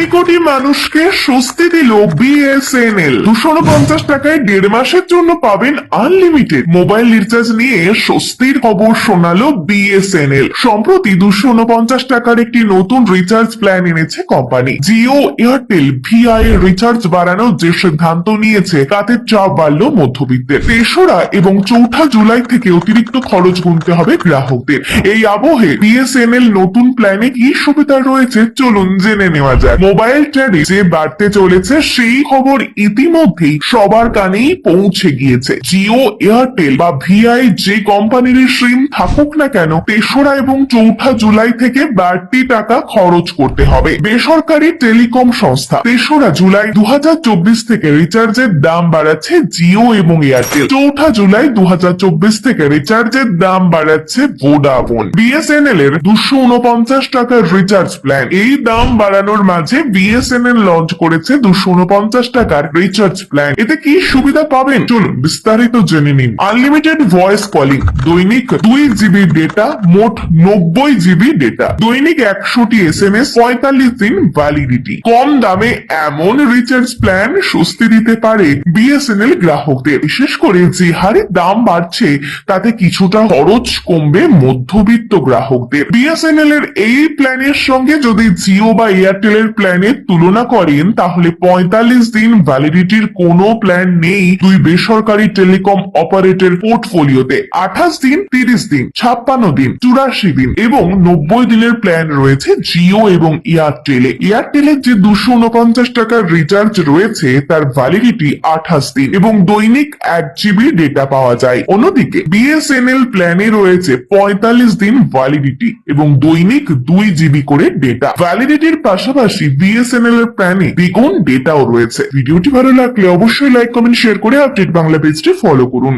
কোটি কোটি মানুষকে স্বস্তি দিল বিএসএনএল দুশো পঞ্চাশ টাকায় দেড় মাসের জন্য পাবেন আনলিমিটেড মোবাইল রিচার্জ নিয়ে স্বস্তির খবর শোনালো বিএসএনএল সম্প্রতি দুশো উনপঞ্চাশ টাকার একটি নতুন রিচার্জ প্ল্যান এনেছে কোম্পানি জিও এয়ারটেল ভিআই এর রিচার্জ বাড়ানোর যে সিদ্ধান্ত নিয়েছে, তাতে চাপ বাড়লো মধ্যবিত্তের। তেসরা এবং চৌঠা জুলাই থেকে অতিরিক্ত খরচ গুনতে হবে গ্রাহকদের। এই আবহে বিএসএনএল নতুন প্ল্যানে কি সুবিধা রয়েছে চলুন জেনে নেওয়া যাক। মোবাইল ট্যারিফ যে বাড়তে চলেছে, সেই খবর ইতিমধ্যেই সবার কানেই পৌঁছে গিয়েছে। জিও, এয়ারটেল বা ভিআই যে কোম্পানির সিম থাকুক না কেন, তেসরা এবং চৌঠা জুলাই থেকে বাড়তি টাকা খরচ করতে হবে। বেসরকারি টেলিকম সংস্থা তেসরা জুলাই দু হাজার চব্বিশ থেকে রিচার্জের দাম বাড়াচ্ছে জিও এবং এয়ারটেল। চৌঠা জুলাই দু হাজার চব্বিশ থেকে রিচার্জের দাম বাড়াচ্ছে ভোডাফোন। বিএসএনএল এর দুশো উনপঞ্চাশ টাকার রিচার্জ প্ল্যান। এই দাম বাড়ানোর মাঝে বিএসএনএল লঞ্চ করেছে দুশো উনপঞ্চাশ টাকার রিচার্জ প্ল্যান এতে কি সুবিধা পাবেন? চলুন বিস্তারিত জেনে নিন। আনলিমিটেড ভয়েস কলিং দৈনিক দুই জিবি ডেটা মোট নব্বই জিবি ডেটা দৈনিক একশোটি এস এম এস পঁয়তাল্লিশ দিন ভ্যালিডিটি কম দামে এমন রিচার্জ প্ল্যান স্বস্তি দিতে পারে বিএসএনএল গ্রাহকদের। বিশেষ করে যে হারে দাম বাড়ছে, তাতে কিছুটা খরচ কমবে মধ্যবিত্ত গ্রাহকদের। বিএসএনএল এর এই প্ল্যানের সঙ্গে যদি জিও বা এয়ারটেল এর প্ল্যানের তুলনা করেন, তাহলে পঁয়তাল্লিশ দিন ভ্যালিডিটির কোনো প্ল্যান নেই দুই বেসরকারি টেলিকম অপারেটর পোর্টফোলিওতে আঠাশ দিন, তিরিশ দিন, ছাপ্পান্ন দিন, চুরাশি দিন এবং নব্বই দিনের প্ল্যান রয়েছে জিও এবং এয়ারটেলে এয়ারটেলের যে দুশো উনপঞ্চাশ টাকার রিচার্জ রয়েছে, তার ভ্যালিডিটি আঠাশ দিন এবং দৈনিক এক জিবি ডেটা পাওয়া যায়। অন্যদিকে বিএসএনএল প্ল্যানে রয়েছে পঁয়তাল্লিশ দিন ভ্যালিডিটি এবং দৈনিক দুই জিবি করে ডেটা ভ্যালিডিটির পাশাপাশি বিএসএনএল এর প্ল্যানে দ্বিগুণ ডেটাও রয়েছে। ভিডিওটি ভালো লাগলে অবশ্যই লাইক কমেন্ট শেয়ার করে আপডেট বাংলা পেজটি ফলো করুন।